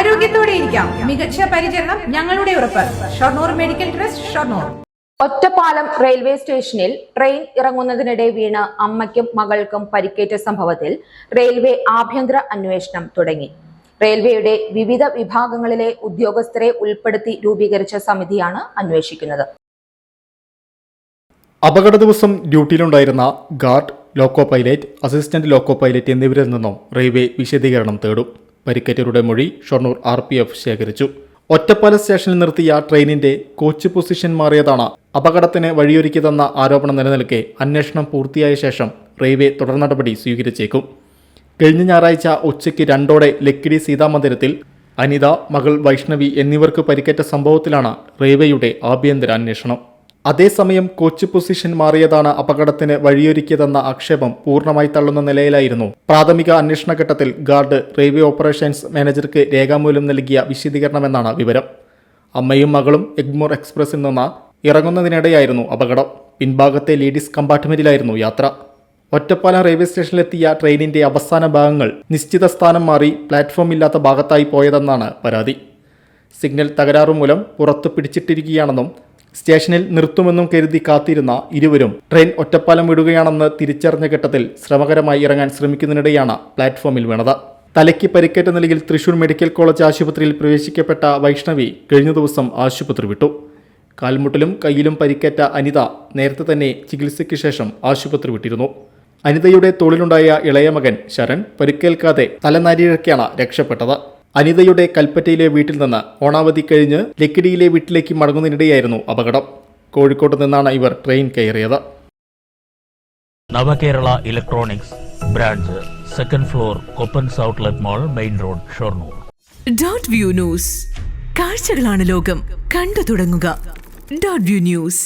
ആരോഗ്യത്തോടെ ഇരിക്കാം. മികച്ച പരിചരണം ഞങ്ങളുടെ ഉറപ്പ്. Shoranur medical trust Shoranur. Ottapalam railway സ്റ്റേഷനിൽ ട്രെയിൻ ഇറങ്ങുന്നതിനിടെ വീണ് അമ്മയ്ക്കും മകൾക്കും പരിക്കേറ്റ സംഭവത്തിൽ റെയിൽവേ ആഭ്യന്തര അന്വേഷണം തുടങ്ങി. റെയിൽവേയുടെ വിവിധ വിഭാഗങ്ങളിലെ ഉദ്യോഗസ്ഥരെ ഉൾപ്പെടുത്തി രൂപീകരിച്ച സമിതിയാണ് അന്വേഷിക്കുന്നത്. അപകട ദിവസം ഡ്യൂട്ടിയിലുണ്ടായിരുന്ന guard loco pilot assistant loco pilot എന്നിവരിൽ നിന്നും റെയിൽവേ വിശദീകരണം തേടും. പരിക്കേറ്റവരുടെ മൊഴി ഷൊർണൂർ ആർ പി എഫ് ശേഖരിച്ചു. ഒറ്റപ്പാല സ്റ്റേഷനിൽ നിർത്തിയ ട്രെയിനിന്റെ കോച്ച് പൊസിഷൻ മാറിയതാണ് അപകടത്തിന് വഴിയൊരുക്കിയതെന്ന ആരോപണം നിലനിൽക്കെ അന്വേഷണം പൂർത്തിയായ ശേഷം റെയിൽവേ തുടർ നടപടി സ്വീകരിച്ചേക്കും. കഴിഞ്ഞ ഞായറാഴ്ച ഉച്ചയ്ക്ക് രണ്ടോടെ ലക്കിടി സീതാമന്ദിരത്തിൽ അനിത മകൾ വൈഷ്ണവി എന്നിവർക്ക് പരിക്കേറ്റ സംഭവത്തിലാണ് റെയിൽവേയുടെ ആഭ്യന്തര അന്വേഷണം. അതേസമയം കോച്ച് പൊസിഷൻ മാറിയതാണ് അപകടത്തിന് വഴിയൊരുക്കിയതെന്ന ആക്ഷേപം പൂർണമായി തള്ളുന്ന നിലയിലായിരുന്നു. പ്രാഥമിക അന്വേഷണ ഘട്ടത്തിൽ ഗാർഡ് റെയിൽവേ ഓപ്പറേഷൻസ് മാനേജർക്ക് രേഖാമൂലം നൽകിയ വിശദീകരണമെന്നാണ് വിവരം. അമ്മയും മകളും എഗ്മോർ എക്സ്പ്രസിൽ നിന്ന് ഇറങ്ങുന്നതിനിടെയായിരുന്നു അപകടം. പിൻഭാഗത്തെ ലേഡീസ് കമ്പാർട്ട്മെന്റിലായിരുന്നു യാത്ര. ഒറ്റപ്പാലം റെയിൽവേ സ്റ്റേഷനിലെത്തിയ ട്രെയിനിന്റെ അവസാന ഭാഗങ്ങൾ നിശ്ചിത സ്ഥാനം മാറി പ്ലാറ്റ്ഫോം ഇല്ലാത്ത ഭാഗത്തായി പോയതെന്നാണ് പരാതി. സിഗ്നൽ തകരാറു മൂലം പുറത്ത് പിടിച്ചിട്ടിരിക്കുകയാണെന്നും സ്റ്റേഷനിൽ നിർത്തുമെന്നും കരുതി കാത്തിരുന്ന ഇരുവരും ട്രെയിൻ ഒറ്റപ്പാലം വിടുകയാണെന്ന് തിരിച്ചറിഞ്ഞ ഘട്ടത്തിൽ ശ്രമകരമായി ഇറങ്ങാൻ ശ്രമിക്കുന്നതിനിടെയാണ് പ്ലാറ്റ്ഫോമിൽ വീണത്. തലയ്ക്ക് പരിക്കേറ്റ നിലയിൽ തൃശൂർ മെഡിക്കൽ കോളേജ് ആശുപത്രിയിൽ പ്രവേശിക്കപ്പെട്ട വൈഷ്ണവി കഴിഞ്ഞ ദിവസം ആശുപത്രി വിട്ടു. കാൽമുട്ടിലും കയ്യിലും പരിക്കേറ്റ അനിത നേരത്തെ തന്നെ ചികിത്സയ്ക്ക് ശേഷം ആശുപത്രി വിട്ടിരുന്നു. അനിതയുടെ തോളിലുണ്ടായ ഇളയ മകൻ ശരൺ പരിക്കേൽക്കാതെ തലനാരിഴക്കാണ് രക്ഷപ്പെട്ടത്. അനിതയുടെ കൽപ്പറ്റയിലെ വീട്ടിൽ നിന്ന് ഓണാവധി കഴിഞ്ഞ് ലക്കിടിയിലെ വീട്ടിലേക്ക് മടങ്ങുന്നതിനിടെയായിരുന്നു അപകടം. കോഴിക്കോട് നിന്നാണ് ഇവർ ട്രെയിൻ കയറിയത്. Navakerala electronics branch second floor കൊപ്പൻസ് outlet mall main road Shoranur. Dot view news. കാഴ്ചകളാണ് ലോകം. കണ്ടു തുടങ്ങുക. Dot view news.